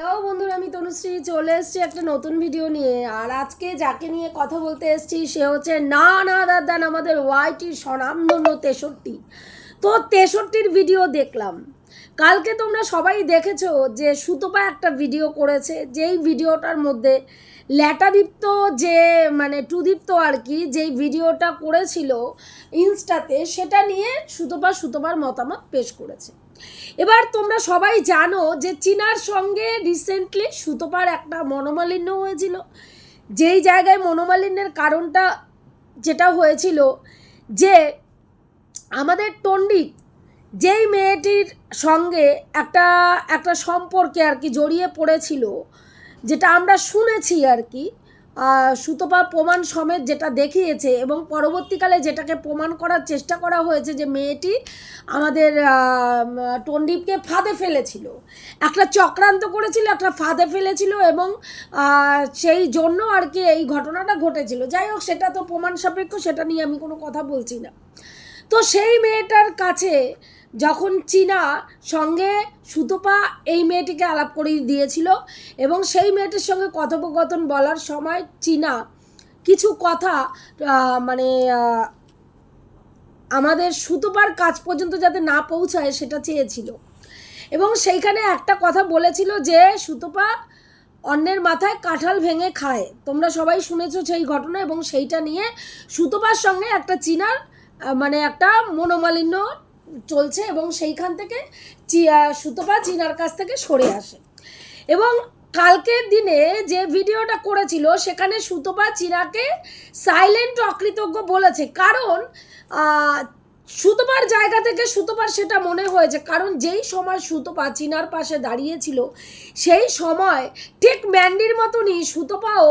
Hello বন্ধুরা, আমি তনুশ্রী চলে এসেছি একটা নতুন ভিডিও নিয়ে। আর আজকে যাকে নিয়ে কথা বলতে এসেছি, সে হচ্ছে না না দাদান, আমাদের ওয়াইটির স্বনামধন্য তেষট্টি। তো তেষট্টির ভিডিও দেখলাম। কালকে তোমরা সবাই দেখেছ যে সুতপা একটা ভিডিও করেছে, যেই ভিডিওটার মধ্যে ল্যাটাদীপ্ত যে মানে টুদীপ্ত আর কি, যেই ভিডিওটা করেছিল ইনস্টাতে, সেটা নিয়ে সুতপা সুতপার মতামত পেশ করেছে। এবার তোমরা সবাই জানো যে চীনার সঙ্গে রিসেন্টলি সুতপার একটা মনোমালিন্য হয়েছিল। যেই জায়গায় মনোমালিন্যের কারণটা যেটা হয়েছিল যে আমাদের টন্ডিক যেই মেয়েটির সঙ্গে একটা একটা সম্পর্কে আর কি জড়িয়ে পড়েছিল, যেটা আমরা শুনেছি আর কি সুতপা প্রমাণ সমেত যেটা দেখিয়েছে এবং পরবর্তীকালে যেটাকে প্রমাণ করার চেষ্টা করা হয়েছে যে মেয়েটি আমাদের টন্ডিপকে ফাঁদে ফেলেছিল। একটা চক্রান্ত করেছিল, একটা ফাঁদে ফেলেছিল এবং সেই জন্য আর কি এই ঘটনাটা ঘটেছিল। যাই হোক, সেটা তো প্রমাণ সাপেক্ষ, সেটা নিয়ে আমি কোনো কথা বলছি না। তো সেই মেয়েটার কাছে যখন চীনা সঙ্গে সুতপা এই মেয়েটিকে আলাপ করিয়ে দিয়েছিল এবং সেই মেয়েটির সঙ্গে কথোপকথন বলার সময় চীনা কিছু কথা মানে আমাদের সুতপার কাজ পর্যন্ত যাতে না পৌঁছায় সেটা চেয়েছিল। এবং সেইখানে একটা কথা বলেছিল যে, সুতপা অন্যের মাথায় কাঁঠাল ভেঙে খায়। তোমরা সবাই শুনেছো সেই ঘটনা এবং সেইটা নিয়ে সুতপার সঙ্গে একটা চীনার মানে একটা মনোমালিন্য চলছে এবং সেইখান থেকে চিয়া সুতপা চীনার কাছ থেকে সরে আসে। এবং কালকের দিনে যে ভিডিওটা করেছিল, সেখানে সুতপা চিনাকে সাইলেন্ট অকৃতজ্ঞ বলেছে। কারণ সুতপার জায়গা থেকে সুতপার সেটা মনে হয়েছে কারণ যেই সময় সুতপা চিনার পাশে দাঁড়িয়েছিল, সেই সময় ঠিক ম্যান্ডির মতনই সুতপাও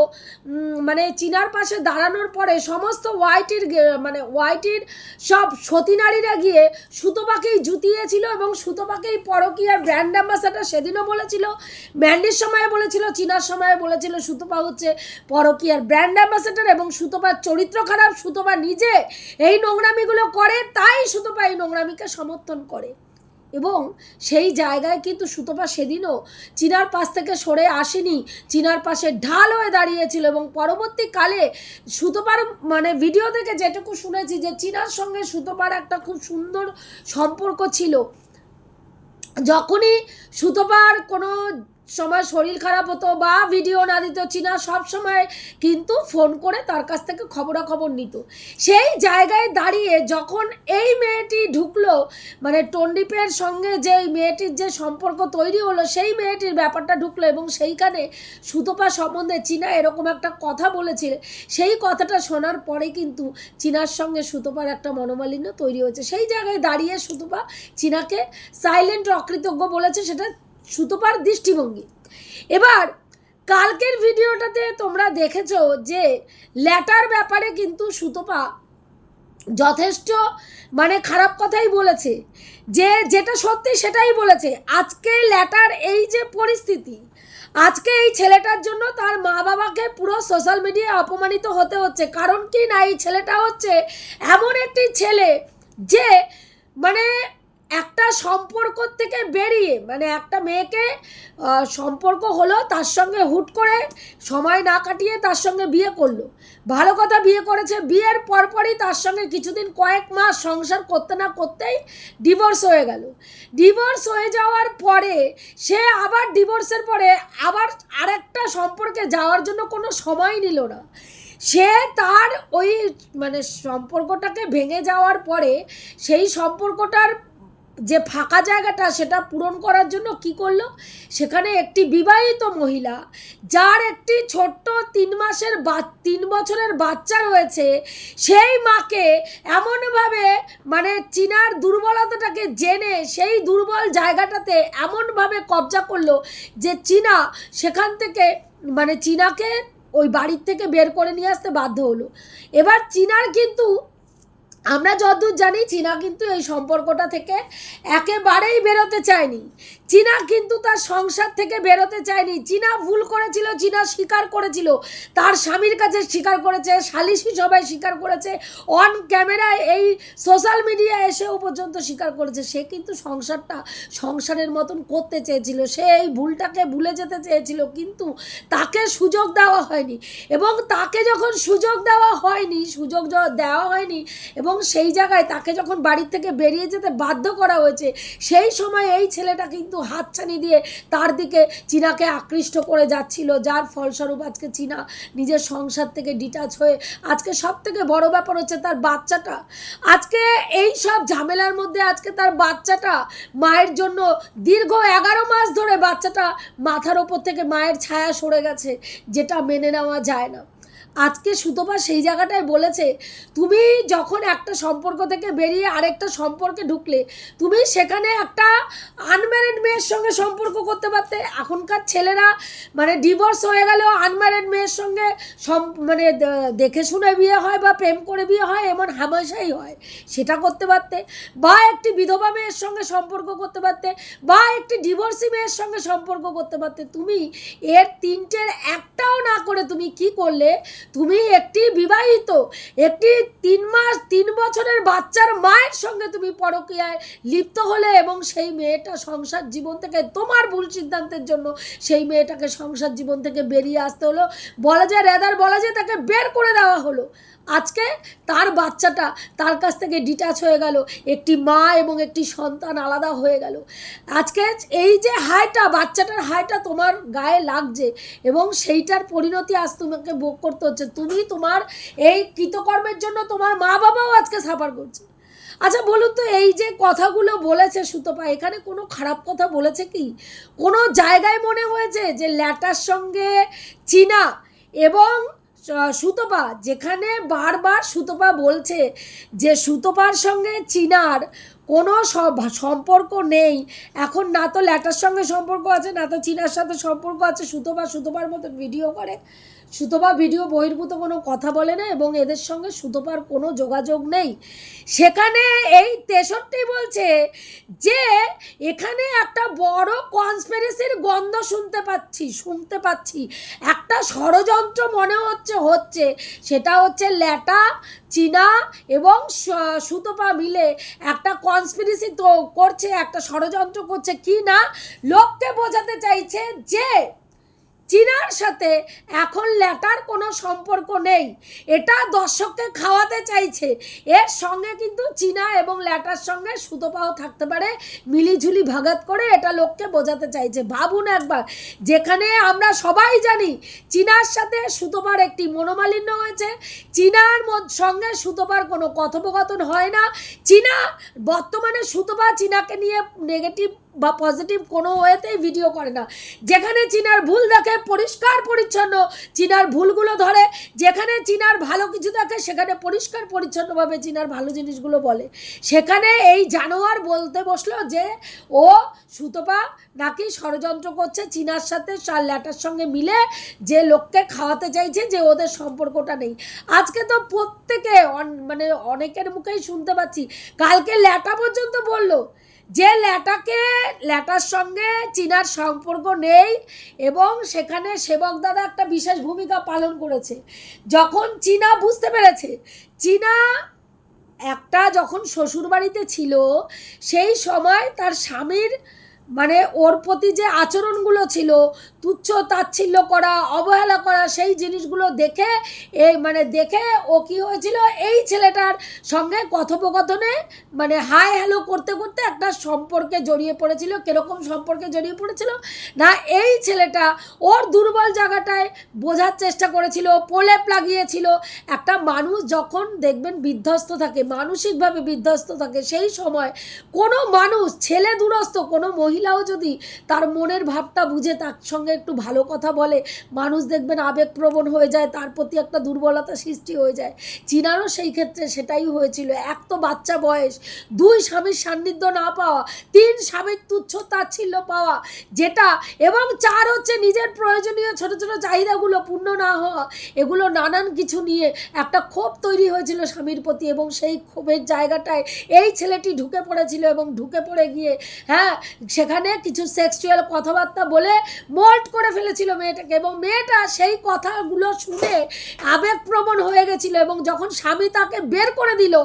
মানে চিনার পাশে দাঁড়ানোর পরে সমস্ত ওয়াইটির মানে ওয়াইটির সব সতী নারীরা গিয়ে সুতপাকেই জুতিয়েছিল এবং সুতপাকেই পরকীয়ার ব্র্যান্ড অ্যাম্বাসাডার সেদিনও বলেছিল, ম্যান্ডির সময় বলেছিল, চিনার সময় বলেছিল সুতপা হচ্ছে পরকীয়ার ব্র্যান্ড অ্যাম্বাসাডার এবং সুতপার চরিত্র খারাপ, সুতপা নিজে এই নোংরামিগুলো করে তাই সুতপা এই নোংরামিকে সমর্থন করে। এবং সেই জায়গায় কিন্তু সুতপা সেদিনও চীনার পাশ থেকে সরে আসেনি। চীনার পাশে ঢাল হয়ে দাঁড়িয়েছিল এবং পরবর্তীকালে সুতপার মানে ভিডিও থেকে যেটুকু শুনেছি যে চীনার সঙ্গে সুতপার একটা খুব সুন্দর সম্পর্ক ছিল। যখনই সুতপার কোনো সময় শরীর খারাপ হতো বা ভিডিও না দিত, চীনা সব সময় কিন্তু ফোন করে তার কাছ থেকে খবরাখবর নিত। সেই জায়গায় দাঁড়িয়ে যখন এই মেয়েটি ঢুকলো মানে টন্ডিপের সঙ্গে যে মেয়েটির যে সম্পর্ক তৈরি হলো, সেই মেয়েটির ব্যাপারটা ঢুকলো এবং সেইখানে সুতপা সম্বন্ধে চীনা এরকম একটা কথা বলেছিল। সেই কথাটা শোনার পরে কিন্তু চীনার সঙ্গে সুতপার একটা মনোমালিন্য তৈরি হয়েছে। সেই জায়গায় দাঁড়িয়ে সুতপা চীনাকে সাইলেন্ট অকৃতজ্ঞ বলেছে, সেটা সুতপার দৃষ্টিভঙ্গি। এবার, কালকের ভিডিওটাতে তোমরা দেখেছ যে, ল্যাটার ব্যাপারে কিন্তু সুতপা যথেষ্ট মানে খারাপ কথাই বলেছে। যে, যেটা সত্যি সেটাই বলেছে। আজকে ল্যাটার এই যে পরিস্থিতি, আজকে এই ছেলেটার জন্য তার মা বাবাকে পুরো সোশ্যাল মিডিয়ায় অপমানিত হতে হচ্ছে। কারণ কি না, এই ছেলেটা হচ্ছে এমন একটি ছেলে যে মানে একটা সম্পর্ক থেকে বেরিয়ে মানে একটা মেয়েকে সম্পর্ক হলো তার সঙ্গে হুট করে সময় না কাটিয়ে তার সঙ্গে বিয়ে করল। ভালো কথা বিয়ে করেছে, বিয়ের পরপরই তার সঙ্গে কিছুদিন কয়েক মাস সংসার করতে না করতেই ডিভোর্স হয়ে গেল। ডিভোর্স হয়ে যাওয়ার পরে সে আবার ডিভোর্সের পরে আবার আরেকটা সম্পর্কে যাওয়ার জন্য কোনো সময় নিল না। সে তার ওই মানে সম্পর্কটাকে ভেঙে যাওয়ার পরে সেই সম্পর্কটার যে ফাঁকা জায়গাটা সেটা পূরণ করার জন্য কি করল? সেখানে একটি বিবাহিত মহিলা, যার একটি ছোট্ট তিন মাসের বা, তিন বছরের বাচ্চা রয়েছে, সেই মাকে এমনভাবে মানে চীনার দুর্বলতাটাকে জেনে সেই দুর্বল জায়গাটাতে এমনভাবে কবজা করল যে চীনা সেখান থেকে মানে চীনাকে ওই বাড়ির থেকে বের করে নিয়ে আসতে বাধ্য হলো। এবার চীনার কিন্তু আমরা যতদূর জানি চীনা কিন্তু এই সম্পর্কটা থেকে একেবারেই বেরোতে চায়নি। চীনা কিন্তু তার সংসার থেকে বেরোতে চায়নি। চীনা ভুল করেছিল, চীনা স্বীকার করেছিল। তার স্বামীর কাছে স্বীকার করেছে, সালিশি সবাই স্বীকার করেছে। অন ক্যামেরায় এই সোশ্যাল মিডিয়া এসেও পর্যন্ত স্বীকার করেছে। সে কিন্তু সংসারটা, সংসারের মতন করতে চেয়েছিল। সে এই ভুলটাকে ভুলে যেতে চেয়েছিল, কিন্তু তাকে সুযোগ দেওয়া হয়নি। এবং তাকে যখন সুযোগ দেওয়া হয়নি, সুযোগ দেওয়া হয়নি এবং সেই জায়গায় তাকে যখন বাড়ির থেকে বেরিয়ে যেতে বাধ্য করা হয়েছে, সেই সময় এই ছেলেটা কিন্তু হাতছানি দিয়ে তার দিকে চীনাকে আকৃষ্ট করে যাচ্ছিল। যার ফলস্বরূপ আজকে চীনা নিজের সংসার থেকে ডিটাচ হয়ে আজকে সব থেকে বড় ব্যাপার হচ্ছে তার বাচ্চাটা। আজকে এই সব ঝামেলার মধ্যে আজকে তার বাচ্চাটা মায়ের জন্য দীর্ঘ এগারো মাস ধরে বাচ্চাটা মাথার ওপর থেকে মায়ের ছায়া সরে গেছে, যেটা মেনে নেওয়া যায় না। আজকে সুতপা সেই জায়গাটায় বলেছে, তুমি যখন একটা সম্পর্ক থেকে বেরিয়ে আরেকটা সম্পর্কে ঢুকলে, তুমি সেখানে একটা আনম্যারিড মেয়ের সঙ্গে সম্পর্ক করতে পারতে। এখনকার ছেলেরা মানে ডিভোর্স হয়ে গেলেও আনম্যারিড মেয়ের সঙ্গে সম- মানে দেখে শুনে বিয়ে হয় বা প্রেম করে বিয়ে হয়, এমন হামেশাই হয়। সেটা করতে পারতে। বা একটি বিধবা মেয়ের সঙ্গে সম্পর্ক করতে পারতে। বা একটি ডিভোর্সি মেয়ের সঙ্গে সম্পর্ক করতে পারতে। তুমি এর তিনটের একটাও না করে তুমি কি করলে? তুমি একটি বিবাহিত, একটি তিন মাস, তিন বছরের বাচ্চার মায়ের সঙ্গে তুমি পরকীয়ায় লিপ্ত হলে এবং সেই মেয়েটা সংসার জীবন থেকে তোমার ভুল সিদ্ধান্তের জন্য সেই মেয়েটাকে সংসার জীবন থেকে বেরিয়ে আসতে হলো। বলা যায় রেদার বলা যায় তাকে বের করে দেওয়া হলো। আজকে তার বাচ্চাটা তার কাছ থেকে ডিটাচ হয়ে গেল। একটি মা এবং একটি সন্তান আলাদা হয়ে গেল। আজকে এই যে হাইটা, বাচ্চাটার হাইটা তোমার গায়ে লাগছে এবং সেইটার পরিণতি আজ তোমাকে ভোগ করতে হচ্ছে। তুমি তোমার এই কৃতকর্মের জন্য তোমার মা বাবাও আজকে সাফার করছে। আচ্ছা বলুন তো এই যে কথাগুলো বলেছে সুতপা, এখানে কোনো খারাপ কথা বলেছে কি? কোনো জায়গায় মনে হয়েছে যে ল্যাটার সঙ্গে চীনা এবং সুতপা, যেখানে বারবার সুতপা বলছে যে সুতপার সঙ্গে চীনার কোনো সম্পর্ক নেই। এখন না তো ল্যাটার সঙ্গে সম্পর্ক আছে, না তো চীনার সাথে সম্পর্ক আছে, সুতপা সুতপার মতো ভিডিও করে। সুতপা ভিডিও বহির্ভূত কোনো কথা বলে না এবং এদের সঙ্গে সুতপার কোনো যোগাযোগ নেই। সেখানে এই তেষট্টি বলছে যে, এখানে একটা বড় কনস্পিরেসির গন্ধ শুনতে পাচ্ছি শুনতে পাচ্ছি। একটা ষড়যন্ত্র মনে হচ্ছে হচ্ছে। সেটা হচ্ছে ল্যাটা, চীনা এবং সুতপা মিলে একটা কনস্পিরেসি তো করছে, একটা ষড়যন্ত্র করছে। কি না? লোককে বোঝাতে চাইছে যে চীনার সাথে এখন ল্যাটার কোনো সম্পর্ক নেই। এটা দর্শককে খাওয়াতে চাইছে। এর সঙ্গে কিন্তু চীনা এবং ল্যাটার সঙ্গে সুতোপাও থাকতে পারে। মিলিঝুলি ভাগাত করে এটা লোককে বোঝাতে চাইছে। ভাবুন একবার, যেখানে আমরা সবাই জানি চীনার সাথে সুতোপার একটি মনোমালিন্য হয়েছে। চীনার সঙ্গে সুতোপার কোনো কথোপকথন হয় না। চীনা বর্তমানে সুতোপা চীনাকে নিয়ে নেগেটিভ বা পজিটিভ কোনো ওয়েতেই ভিডিও করে না। যেখানে চীনার ভুল দেখে পরিষ্কার পরিচ্ছন্ন, চীনার ভুলগুলো ধরে, যেখানে চীনার ভালো কিছু দেখে, সেখানে পরিষ্কার পরিচ্ছন্নভাবে চীনার ভালো জিনিসগুলো বলে। সেখানে এই জানোয়ার বলতে বসল যে, ও সুতপা নাকি ষড়যন্ত্র করছে চীনার সাথে ল্যাটার সঙ্গে মিলে যে লোককে খাওয়াতে চাইছে যে ওদের সম্পর্কটা নেই। আজকে তো প্রত্যেকে মানে অনেকের মুখেই শুনতে পাচ্ছি। কালকে ল্যাটা পর্যন্ত বলল যে ল্যাটাকে, ল্যাটার সঙ্গে চীনার সম্পর্ক নেই এবং সেখানে সেবক দাদা একটা বিশেষ ভূমিকা পালন করেছে। যখন চীনা বুঝতে পেরেছে, চীনা একটা যখন শ্বশুরবাড়িতে ছিল, সেই সময় তার স্বামীর মানে ওর প্রতি যে আচরণগুলো ছিল, তুচ্ছ তাচ্ছিল্য করা, অবহেলা করা, সেই জিনিসগুলো দেখে, এই মানে দেখে ও কি হয়েছিল? এই ছেলেটার সঙ্গে কথোপকথনে মানে হাই হ্যালো করতে করতে একটা সম্পর্কে জড়িয়ে পড়েছিল। কীরকম সম্পর্কে জড়িয়ে পড়েছিল? না, এই ছেলেটা ওর দুর্বল জায়গাটায় বোঝার চেষ্টা করেছিল, প্রলেপ লাগিয়েছিল। একটা মানুষ যখন দেখবেন বিধ্বস্ত থাকে, মানসিকভাবে বিধ্বস্ত থাকে, সেই সময় কোনো মানুষ, ছেলে দূরস্থ কোনো মহিলাও যদি তার মনের ভাবটা বুঝে তার সঙ্গে একটু ভালো কথা বলে, মানুষ দেখবেন আবেগপ্রবণ হয়ে যায়, তার প্রতি একটা দুর্বলতা সৃষ্টি হয়ে যায়। চীনারও সেই ক্ষেত্রে সেটাই হয়েছিল। এক তো বাচ্চা বয়স, দুই স্বামীর সান্নিধ্য না পাওয়া, তিন স্বামীর তুচ্ছ তাচ্ছিল্য পাওয়া, যেটা এবং চার হচ্ছে নিজের প্রয়োজনীয় ছোট ছোট চাহিদাগুলো পূর্ণ না হওয়া, এগুলো নানান কিছু নিয়ে একটা ক্ষোভ তৈরি হয়েছিল স্বামীর প্রতি এবং সেই ক্ষোভের জায়গাটায় এই ছেলেটি ঢুকে পড়েছিল এবং ঢুকে পড়ে গিয়ে হ্যাঁ সে সেখানে কিছু সেক্সুয়াল কথাবার্তা বলে মোল্ড করে ফেলেছিল মেয়েটাকে এবং মেয়েটা সেই কথাগুলো শুনে আবেগপ্রবণ হয়ে গেছিল এবং যখন স্বামী তাকে বের করে দিল,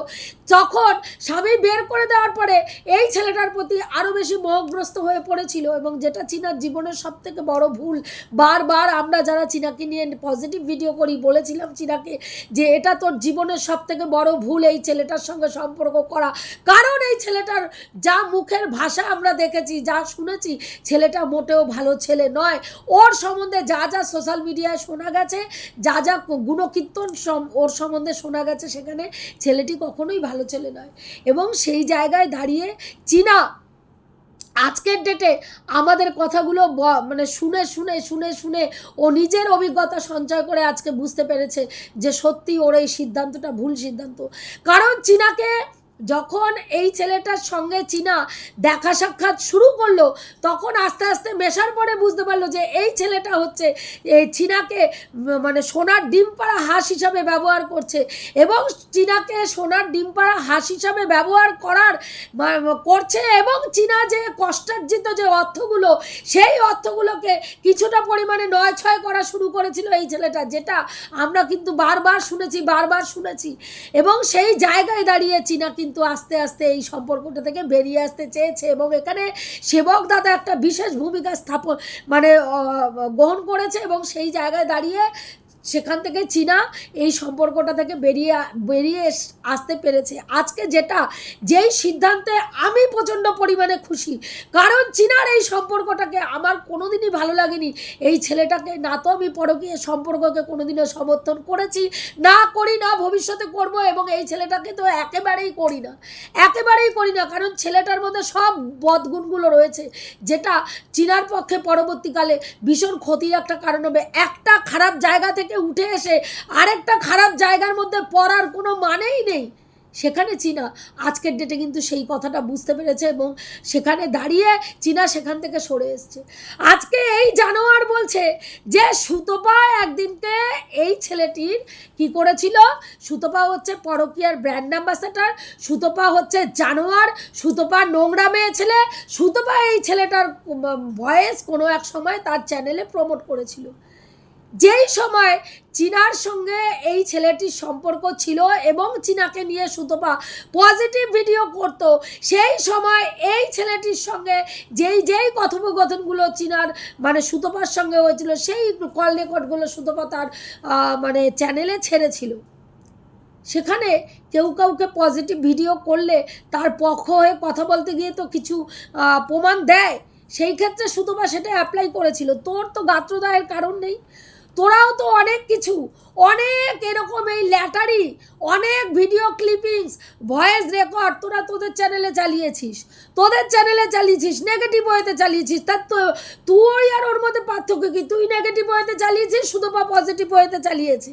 তখন স্বামী বের করে দেওয়ার পরে এই ছেলেটার প্রতি আরও বেশি মোহগ্রস্ত হয়ে পড়েছিল এবং যেটা চীনার জীবনের সব থেকে বড় ভুল, বারবার আমরা যারা চীনাকে নিয়ে পজিটিভ ভিডিও করি বলেছিলাম চীনাকে যে এটা তোর জীবনের সব থেকে বড় ভুল এই ছেলেটার সঙ্গে সম্পর্ক করা। কারণ এই ছেলেটার যা মুখের ভাষা আমরা দেখেছি, যা শুনেছি, ছেলেটা মোটেও ভালো ছেলে নয়। ওর সম্বন্ধে যা যা সোশ্যাল মিডিয়ায় শোনা গেছে, যা যা গুণকীর্তন ওর সম্বন্ধে শোনা গেছে সেখানে ছেলেটি কখনোই ভালো ছেলে নয়। এবং সেই জায়গায় দাঁড়িয়ে চীনা, আজকের ডেটে আমাদের কথাগুলো মানে শুনে শুনে শুনে শুনে ও নিজের অভিজ্ঞতা সঞ্চয় করে আজকে বুঝতে পেরেছে যে সত্যি ওর এই সিদ্ধান্তটা ভুল সিদ্ধান্ত। কারণ চীনাকে যখন এই ছেলেটার সঙ্গে চীনা দেখা সাক্ষাৎ শুরু করল, তখন আস্তে আস্তে মেশার পরে বুঝতে পারল যে এই ছেলেটা হচ্ছে চীনাকে মানে সোনার ডিম পাড়া হাঁস হিসাবে ব্যবহার করছে এবং চীনাকে সোনার ডিম পাড়া হাঁস হিসাবে ব্যবহার করার করছে এবং চীনা যে কষ্টার্জিত যে অর্থগুলো, সেই অর্থগুলোকে কিছুটা পরিমাণে নয় ছয় করা শুরু করেছিল এই ছেলেটা, যেটা আমরা কিন্তু বারবার শুনেছি বারবার শুনেছি এবং সেই জায়গায় দাঁড়িয়ে চীনা কিন্তু আস্তে আস্তে এই সম্পর্কটা থেকে বেরিয়ে আসতে চেয়েছে এবং এখানে সেবক দাদা একটা বিশেষ ভূমিকা স্থাপন মানে গ্রহণ করেছে এবং সেই জায়গায় দাঁড়িয়ে সেখান থেকে চীনা এই সম্পর্কটা থেকে বেরিয়ে বেরিয়ে আসতে পেরেছে। আজকে যেটা, যেই সিদ্ধান্তে আমি প্রচণ্ড পরিমাণে খুশি, কারণ চীনার এই সম্পর্কটাকে আমার কোনোদিনই ভালো লাগেনি। এই ছেলেটাকে না তো আমি পরকীয় সম্পর্ককে কোনোদিনও সমর্থন করেছি, না করি, না ভবিষ্যতে করব এবং এই ছেলেটাকে তো একেবারেই করি না। একেবারেই করি না, কারণ ছেলেটার মধ্যে সব বদগুণগুলো রয়েছে, যেটা চীনার পক্ষে পরবর্তীকালে ভীষণ ক্ষতির একটা কারণ হবে। একটা খারাপ জায়গা থেকে উঠে এসে আরেকটা খারাপ জায়গার মধ্যে পড়ার কোনো মানেই নেই। সেখানে চীনা, আজকের ডেটে কিন্তু সেই কথাটা বুঝতে পেরেছে এবং সেখানে দাঁড়িয়ে চীনা সেখান থেকে সরে এসছে। আজকে এই জানোয়ার বলছে যে সুতপা একদিনকে এই ছেলেটির কি করেছিল? সুতপা হচ্ছে পরকীয়ার ব্র্যান্ড অ্যাম্বাসেডার সুতপা হচ্ছে জানোয়ার, সুতপা নোংরা মেয়ে ছেলে, সুতপা এই ছেলেটার ভয়েস কোনো এক সময় তার চ্যানেলে প্রমোট করেছিল। যেই সময় চীনার সঙ্গে এই ছেলেটির সম্পর্ক ছিল এবং চীনাকে নিয়ে সুতপা পজিটিভ ভিডিও করত, সেই সময় এই ছেলেটির সঙ্গে যেই যেই কথোপকথনগুলো চীনার মানে সুতপার সঙ্গে হয়েছিল, সেই কল রেকর্ডগুলো সুতপা তার মানে চ্যানেলে ছেড়েছিল। সেখানে কেউ কাউকে পজিটিভ ভিডিও করলে তার পক্ষ হয়ে কথা বলতে গিয়ে তো কিছু প্রমাণ দেয়। সেই ক্ষেত্রে সুতপা সেটা অ্যাপ্লাই করেছিল। তোর তো গাত্রদায়ের কারণ নেই। তোরাও তো অনেক কিছু, অনেক এরকম এই ল্যাটারি, অনেক ভিডিও ক্লিপিংস ভয়েস রেকর্ড তোরা তোদের চ্যানেলে চালিয়েছিস, তোদের চ্যানেলে চালিয়েছিস নেগেটিভ ওয়েতে চালিয়েছিস তার তো তুই আর ওর মধ্যে পার্থক্য কি? তুই নেগেটিভ ওয়েতে চালিয়েছিস, শুধু বা পজিটিভ ওয়েতে চালিয়েছে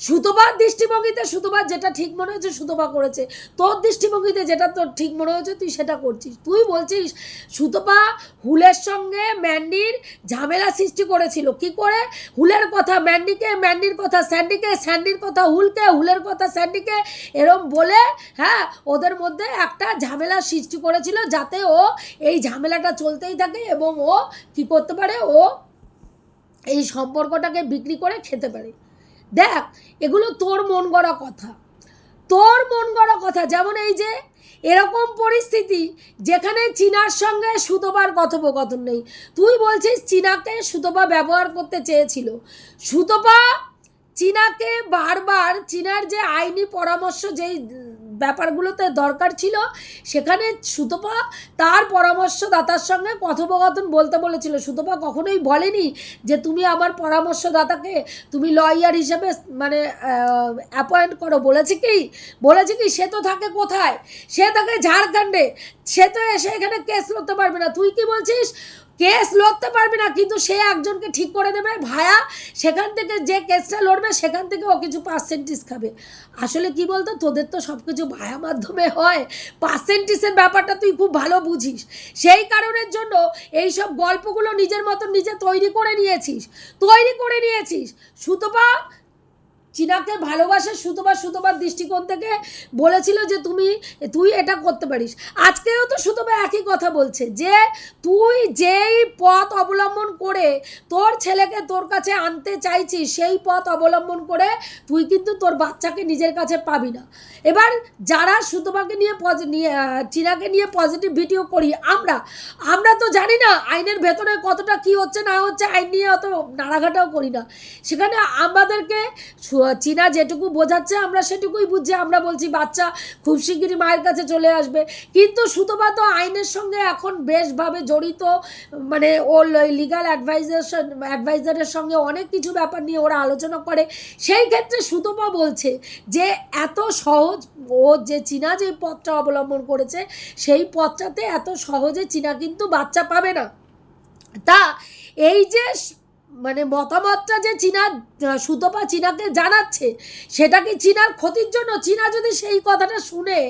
সুতপার দৃষ্টিভঙ্গিতে সুতপার যেটা ঠিক মনে হয়েছে সুতপা করেছে। তোর দৃষ্টিভঙ্গিতে যেটা তোর ঠিক মনে হয়েছে, তুই সেটা করছিস। তুই বলছিস সুতপা হুলের সঙ্গে ম্যান্ডির ঝামেলা সৃষ্টি করেছিল। কি করে? হুলের কথা ম্যান্ডিকে, ম্যান্ডির কথা স্যান্ডিকে, স্যান্ডির কথা হুলকে, হুলের কথা স্যান্ডিকে এরম বলে হ্যাঁ ওদের মধ্যে একটা ঝামেলা সৃষ্টি করেছিল যাতে ও এই ঝামেলাটা চলতেই থাকে এবং ও কি করতে পারে? ও এই সম্পর্কটাকে বিক্রি করে খেতে পারে। দেখ, এগুলো তোর মন গড়া কথা। তোর মন গড়া কথা, যেমন এই যে, এরকম পরিস্থিতি যেখানে চীনার সঙ্গে সুতোবার কথোপকথন নেই। তুই বলছিস চীনাকে সুতোপা ব্যবহার করতে চেয়েছিল। সুতোপা চীনাকে বারবার, চীনার যে আইনি পরামর্শ যেই ব্যাপারগুলোতে দরকার ছিল, সেখানে সুতপা তার পরামর্শদাতার সঙ্গে কথোপকথন বলতে বলেছিল। সুতপা কখনোই বলেনি যে তুমি আমার পরামর্শদাতাকে, তুমি লয়ার হিসেবে মানে অ্যাপয়েন্ট করো। বলেছে কি? বলেছে কি, সে তো থাকে কোথায়? সে থাকে ঝাড়খণ্ডে। সে তো এসে এখানে কেস লড়তে পারবে না। তুই কি বলছিস? কেস লড়তে পারবে না, কিন্তু সে একজনকে ঠিক করে দেবে ভায়া, সেখান থেকে যে কেসটা লড়বে, সেখান থেকে ও কিছু পার্সেন্টেজ খাবে। আসলে কি বলতো, তোদের তো সব কিছু ভায়া মাধ্যমে হয়। পার্সেন্টেজের ব্যাপারটা তুই খুব ভালো বুঝিস। সেই কারণের জন্য এই সব গল্পগুলো নিজের মতন নিজে তৈরি করে নিয়েছিস। তৈরি করে নিয়েছিস। সুতপা চীনাকে ভালোবাসে সুতোবার সুতোবার দৃষ্টিকোণ থেকে বলেছিল যে তুমি, তুই এটা করতে পারিস। আজকেও তো সুতোবা একই কথা বলছে যে তুই যেই পথ অবলম্বন করে তোর ছেলেকে তোর কাছে আনতে চাইছিস, সেই পথ অবলম্বন করে তুই কিন্তু তোর বাচ্চাকে নিজের কাছে পাবি না। এবার যারা সুতোবাকে নিয়ে পজি- নিয়ে, চীনাকে নিয়ে পজিটিভ ভিডিও করি আমরা আমরা তো জানি না আইনের ভেতরে কতটা কি হচ্ছে না হচ্ছে, আইন নিয়ে অত নাড়াঘাটাও করি না। সেখানে আমাদেরকে চীনা যেটুকু বোঝাচ্ছে, আমরা সেটুকুই বুঝছি। আমরা বলছি, বাচ্চা খুব শিগগিরই মায়ের কাছে চলে আসবে। কিন্তু সুতপা তো আইনের সঙ্গে এখন বেশভাবে জড়িত মানে ওর লিগাল অ্যাডভাইজার অ্যাডভাইজারের সঙ্গে অনেক কিছু ব্যাপার নিয়ে ওরা আলোচনা করে। সেই ক্ষেত্রে সুতপা বলছে যে, এত সহজ ও যে চীনা যে পথটা অবলম্বন করেছে, সেই পথটাতে এত সহজে চীনা কিন্তু বাচ্চা পাবে না। তা এই যে মানে মতামতটা যে চীনা সুতপা চীনাকে জানাচ্ছে সেটা কি চীনার ক্ষতির জন্য চীনা যদি সেই কথাটা শুনে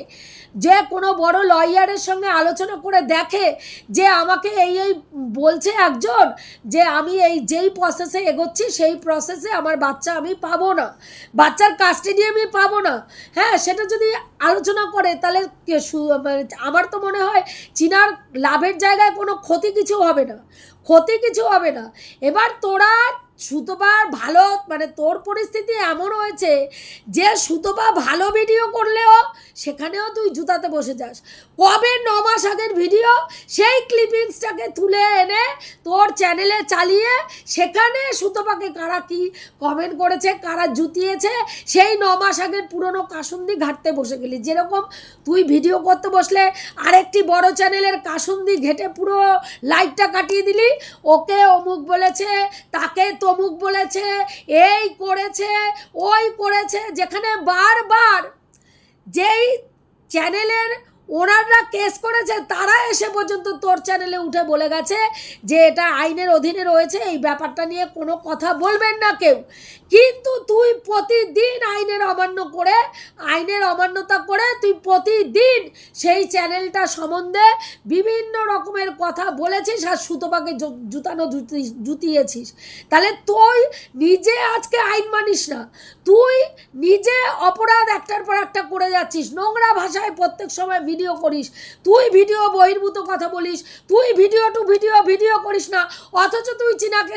যে কোনো বড় লয়ারের সঙ্গে আলোচনা করে দেখে যে আমাকে এই এই বলছে একজন যে আমি এই যেই প্রসেসে এগোচ্ছি, সেই প্রসেসে আমার বাচ্চা আমি পাবো না। বাচ্চার কাস্টাডি আমি পাবো না। হ্যাঁ সেটা যদি আলোচনা করে, তাহলে মানে আমার তো মনে হয় চীনার লাভের জায়গায় কোনো ক্ষতি কিছু হবে না। ক্ষতি কিছু হবে না। এবার তোরা সুতোবার ভালো মানে তোর পরিস্থিতি এমন হয়েছে যে সুতোবা ভালো ভিডিও করলেও সেখানেও তুই জুতাতে বসে যাস। কবে ন মাস আগের ভিডিও সেই ক্লিপিংসটাকে তুলে এনে তোর চ্যানেলে চালিয়ে সেখানে সুতোপাকে কারা কি কমেন্ট করেছে, কারা জুতিয়েছে, সেই ন মাস আগের পুরনো কাসুন্দি ঘাটতে বসে গেলি। যেরকম তুই ভিডিও করতে বসলে আরেকটি বড় চ্যানেলের কাসুন্দি ঘেটে পুরো লাইটটা কাটিয়ে দিলি, ওকে অমুক বলেছে, তাকে তমুক বলেছে এই করেছে ওই করেছে যেখানে বারবার যেই চ্যানেলের ওনাররা কেস করেছে, তারা এসে পর্যন্ত তোর চ্যানেলে উঠে বলে গেছে যে এটা আইনের অধীনে রয়েছে, এই ব্যাপারটা নিয়ে কোনো কথা বলবেন না কেউ। কিন্তু তুই প্রতিদিন আইনের অমান্য করে, আইনের অমান্যতা করে তুই প্রতিদিন সেই চ্যানেলটা সম্বন্ধে বিভিন্ন রকমের কথা বলেছিস আর সুতোপাকে জুতানো জুতিয়েছিস। তাহলে তুই নিজে আজকে আইন মানিস না। তুই নিজে অপরাধ একটার পর একটা করে যাচ্ছিস। নোংরা ভাষায় প্রত্যেক সময় ভিডিও করিস। তুই ভিডিও বহির্ভূত কথা বলিস। তুই ভিডিও টু ভিডিও ভিডিও করিস না। অথচ তুই চীনাকে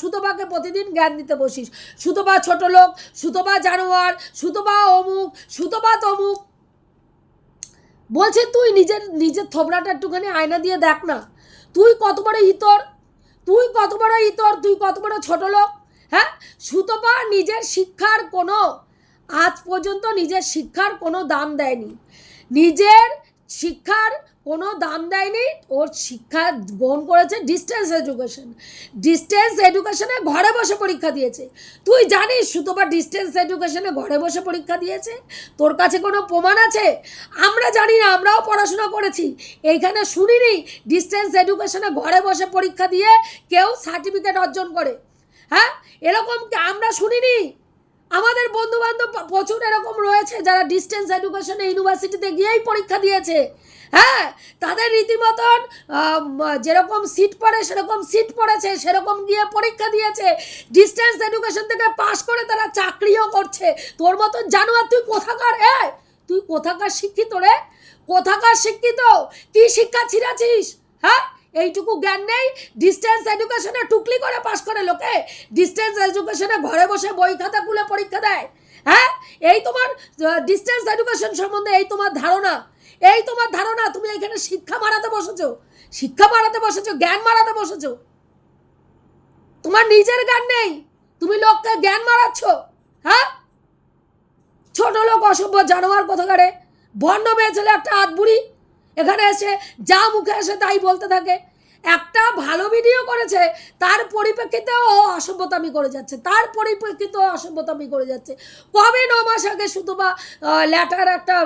সুতোপাকে প্রতিদিন জ্ঞান দিতে বসিস। সুতোপা ছোট লোক, সুতোপা জানোয়ার, সুতোপা অমুক, সুতোপা তমুক। বলছে তুই নিজের নিজের থোবড়াটা একটুখানি আয়না দিয়ে দেখ না। তুই কত বড় ইতর? তুই কত বড় ইতর? তুই কত বড় ছোট লোক? হ্যাঁ? সুতপা নিজের শিক্ষার কোনো, আজ পর্যন্ত নিজের শিক্ষার কোনো দাম দেয়নি। নিজের শিক্ষার কোনো দাম দেয়নি, ওর শিক্ষা গ্রহণ করেছে ডিস্টেন্স এডুকেশন ডিস্টেন্স এডুকেশনে ঘরে বসে পরীক্ষা দিয়েছে। তুই জানিস সুতপা ডিস্টেন্স এডুকেশনে ঘরে বসে পরীক্ষা দিয়েছে? তোর কাছে কোনো প্রমাণ আছে? আমরা জানি না, আমরাও পড়াশোনা করেছি। এইখানে শুনিনি ডিস্টেন্স এডুকেশনে ঘরে বসে পরীক্ষা দিয়ে কেউ সার্টিফিকেট অর্জন করে। হ্যাঁ? এরকম আমরা শুনিনি? আমাদের বন্ধু বান্ধব প্রচুর এরকম রয়েছে যারা ডিস্টেন্স এডুকেশনে ইউনিভার্সিটিতে গিয়েই পরীক্ষা দিয়েছে। হ্যাঁ? তাদের রীতিমতন যেরকম সিট পড়ে, সেরকম সিট পড়েছে, সেরকম গিয়ে পরীক্ষা দিয়েছে। ডিস্টেন্স এডুকেশন থেকে পাশ করে তারা চাকরিও করছে। তোর মতন জানোয়ার তুই কোথাকার? এ, তুই কোথাকার শিক্ষিত রে? কোথাকার শিক্ষিত? কি শিক্ষা ছিঁড়াছিস? হ্যাঁ? এইটুকু জ্ঞান নেই ডিস্টেন্স এডুকেশনে টুকলি করে পাশ করে লোকে ডিস্টেন্স এডুকেশনে ঘরে বসে বই খাতা খুলে পরীক্ষা দেয়। হ্যাঁ? এই তোমার ডিস্টেন্স এডুকেশন সম্বন্ধে এই তোমার ধারণা। এই তোমার ধারণা, তুমি এখানে শিক্ষা মারাতে বসেছো। শিক্ষা মারাতে বসেছো, জ্ঞান মারাতে বসেছো। তোমার নিজের জ্ঞান নেই, তুমি লোককে জ্ঞান মারাচ্ছ হ্যাঁ? ছোট লোক অসভ্য জানোয়ার কোথাকারে? বন্য মেয়ে ছেলে একটা হাত বুড়ি এখানে এসে যা মুখে এসে তাই বলতে থাকে। একটা ভালো ভিডিও করেছে, তার পরিপ্রেক্ষিতে ও অসভ্যতামি করে যাচ্ছে, তার পরিপ্রেক্ষিতে ও অসভ্যতামি করে যাচ্ছে। কবে ন মাস আগে শুধু বা ল্যাটার একটা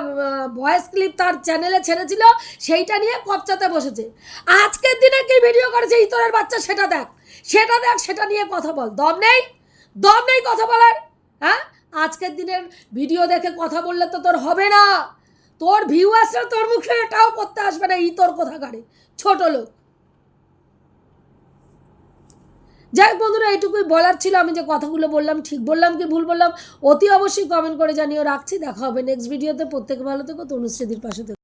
ভয়েস ক্লিপ তার চ্যানেলে ছেড়েছিল, সেইটা নিয়ে কপচাতে বসেছে। আজকের দিনে কি ভিডিও করেছে ইতরের বাচ্চা সেটা দেখ সেটা দেখ, সেটা নিয়ে কথা বল। দম নেই? দম নেই কথা বলার? হ্যাঁ? আজকের দিনের ভিডিও দেখে কথা বললে তো তোর হবে না। তোর ভিউ ভিউয়ার্সরা তোর মুখে, এটাও করতে আসবে না, এই তোর কোথাকারে। ছোট লোক। যাই হোক বন্ধুরা, এইটুকুই বলার ছিল। আমি যে কথাগুলো বললাম, ঠিক বললাম কি ভুল বললাম, অতি অবশ্যই কমেন্ট করে জানিও। রাখছি, দেখা হবে নেক্সট ভিডিওতে প্রত্যেকে ভালো থেকো, তনুশ্রীদির পাশে